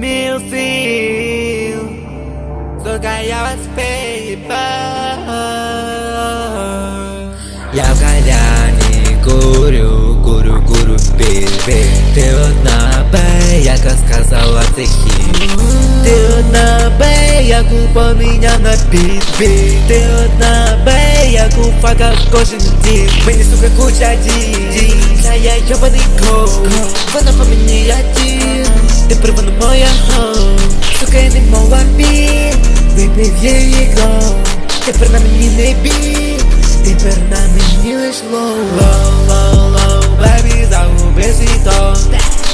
Meu filho, só ganhava as Я в галяні курю, курю, курю пільбі Ти одна бей, яка сказала ти хіп Ти одна бей, яку поміняна підбі Ти одна бей, яку фака кожен дім Мені сука куча дій, дій, я йобаний кол Вона по мені я дім Тепер вона моя хом Сука, я не мов вампір Випив її гол. Тепер на мені не бій Тепер на мені лиш лоу Лоу, лоу, лоу Бебі, загуби свій тон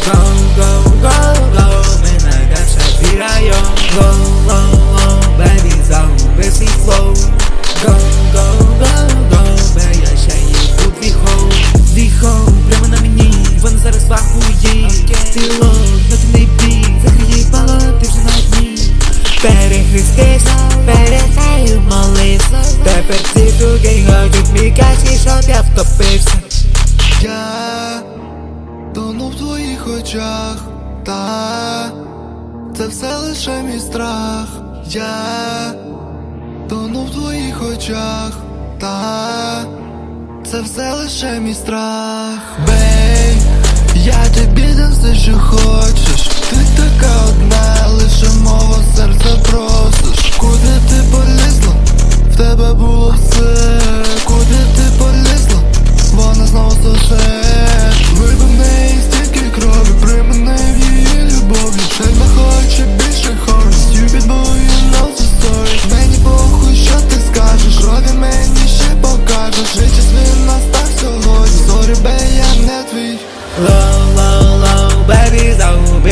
Гоу, гоу, гоу, гоу Ми на гача район Лоу, лоу, лоу Бебі, загуби свій флоу Гоу, гоу, гоу, гоу Бе, я ще їду твій хоу Твій прямо на мені. Вона зараз вахує. Ти лох, Перехрестись, перестаю молитися Тепер ці суки хочуть мій каші, щоб я втопився Я тону в твоїх очах, та це все лише мій страх. Я тону в твоїх очах, та це все лише мій страх. Бей, я тобі дам все, що хочеш.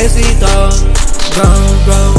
besito. Brown, brown